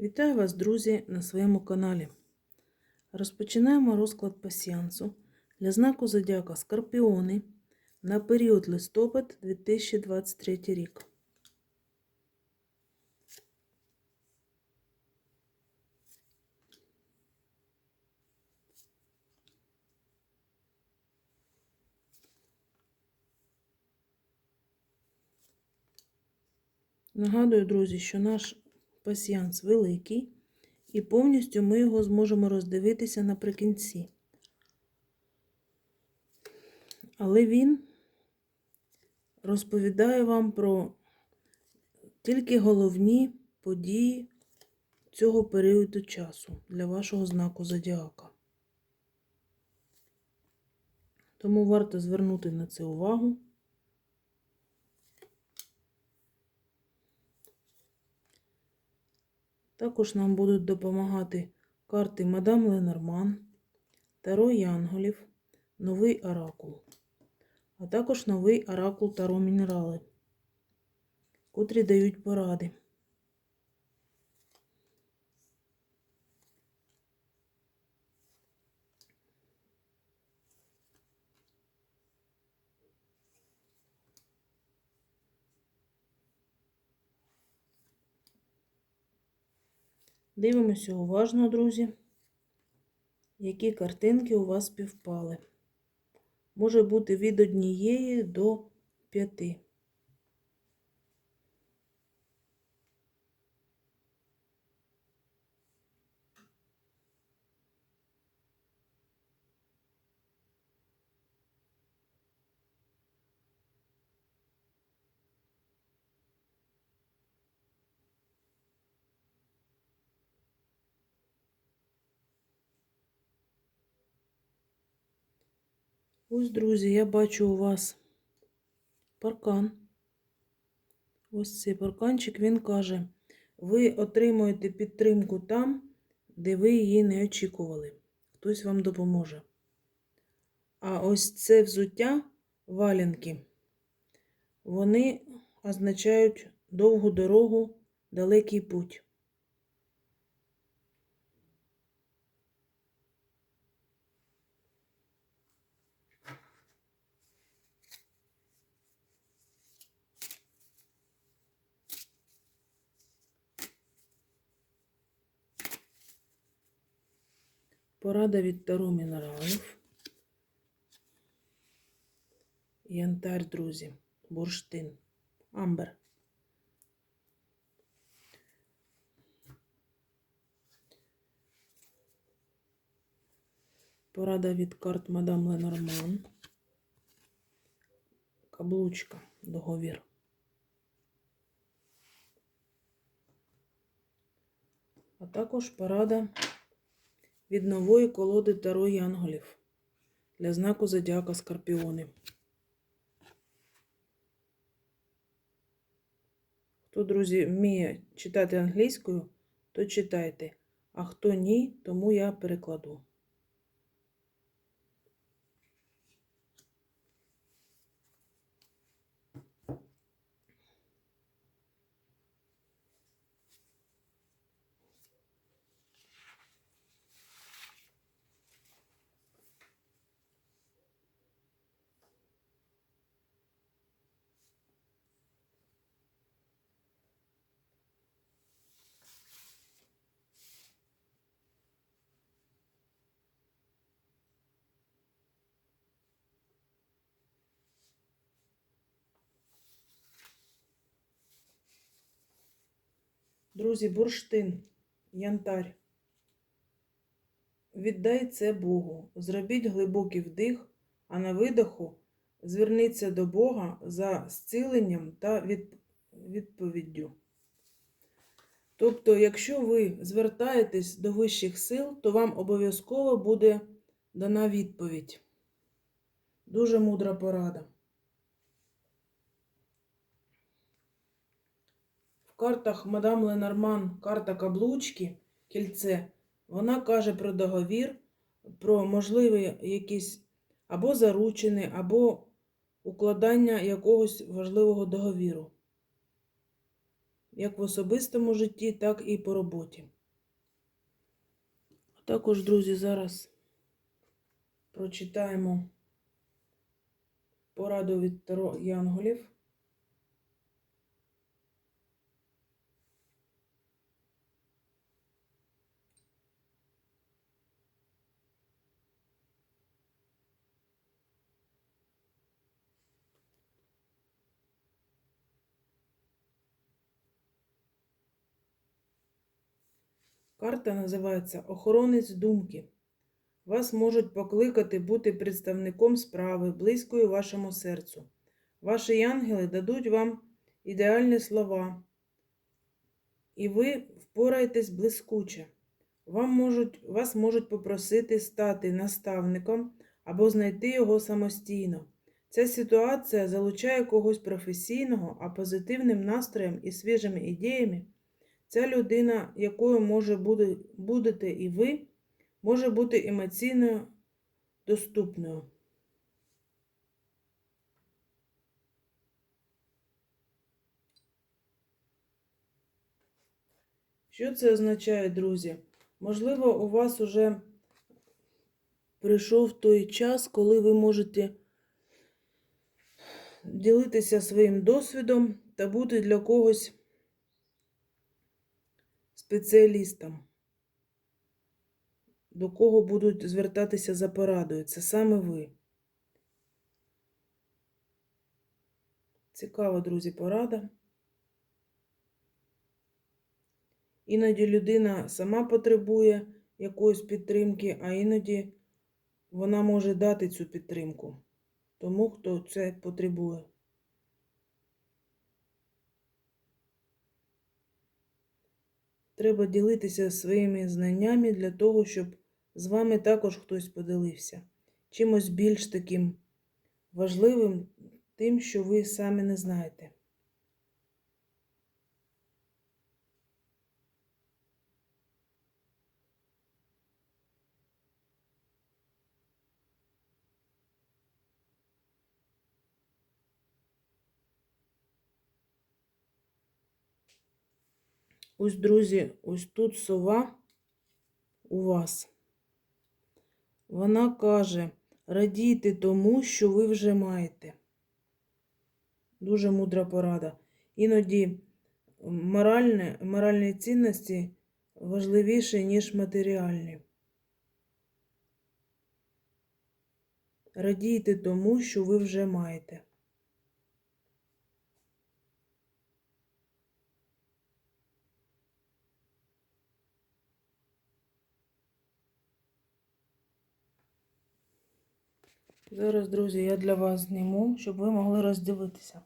Вітаю вас, друзі, на своєму каналі. Розпочинаємо розклад пасіансу для знаку Зодіака Скорпіони на період листопад 2023 рік. Нагадую, друзі, що наш пасіанс великий, і повністю ми його зможемо роздивитися наприкінці. Але він розповідає вам про тільки головні події цього періоду часу для вашого знаку зодіака. Тому варто звернути на це увагу. Також нам будуть допомагати карти Мадам Ленорман, Таро Янголів, Новий Оракул, а також новий Оракул Таро Мінерали, котрі дають поради. Дивимося уважно, друзі, які картинки у вас співпали. Може бути від однієї до п'яти. Ось, друзі, я бачу у вас паркан. Ось цей парканчик, він каже, ви отримуєте підтримку там, де ви її не очікували. Хтось вам допоможе. А ось це взуття валянки, вони означають довгу дорогу, далекий путь. Порада від Таро мінералів. Янтар, друзі, бурштин, амбер. Порада від карт Мадам Ленорман. Каблучка, договір. А також порада від нової колоди Таро Янголів для знаку Зодіака Скорпіони. Хто, друзі, вміє читати англійською, то читайте. А хто ні, тому я перекладу. Друзі, бурштин, янтар. Віддай це Богу. Зробіть глибокий вдих, а на видоху зверніться до Бога за зціленням та відповіддю. Тобто, якщо ви звертаєтесь до вищих сил, то вам обов'язково буде дана відповідь. Дуже мудра порада. Картах Мадам Ленорман карта каблучки, кільце, вона каже про договір, про можливі якісь або заручини, або укладання якогось важливого договіру. як в особистому житті, так і по роботі. Також, друзі, зараз прочитаємо пораду від Таро Янголів. Карта називається Охоронець думки. Вас можуть покликати бути представником справи, близькою вашому серцю. Ваші ангели дадуть вам ідеальні слова, і ви впораєтесь блискуче. Вам можуть, вас можуть попросити стати наставником або знайти його самостійно. Ця ситуація залучає когось професійного, а позитивним настроєм і свіжими ідеями. Ця людина, якою може бути, будете і ви, може бути емоційно доступною. Що це означає, друзі? Можливо, у вас уже прийшов той час, коли ви можете ділитися своїм досвідом та бути для когось спеціалістом, до кого будуть звертатися за порадою. Це саме ви. Цікава, друзі, порада. Іноді людина сама потребує якоїсь підтримки, а іноді вона може дати цю підтримку тому, хто це потребує. Треба ділитися своїми знаннями для того, щоб з вами також хтось поділився. Чимось більш таким важливим, тим, що ви самі не знаєте. Ось, друзі, ось тут сова у вас. Вона каже, радійте тому, що ви вже маєте. Дуже мудра порада. Іноді моральне, моральні цінності важливіші, ніж матеріальні. Радійте тому, що ви вже маєте. Зараз, друзі, я для вас зніму, щоб ви могли розділитися.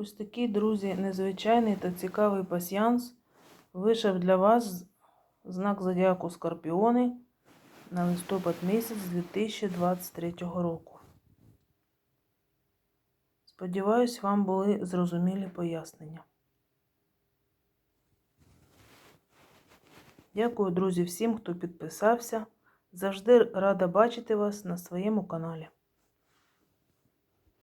Ось такий, друзі, незвичайний та цікавий пасіянс вийшов для вас знак зодіаку Скорпіони на листопад місяць 2023 року. Сподіваюсь, вам були зрозумілі пояснення. Дякую, друзі, всім, хто підписався. Завжди рада бачити вас на своєму каналі.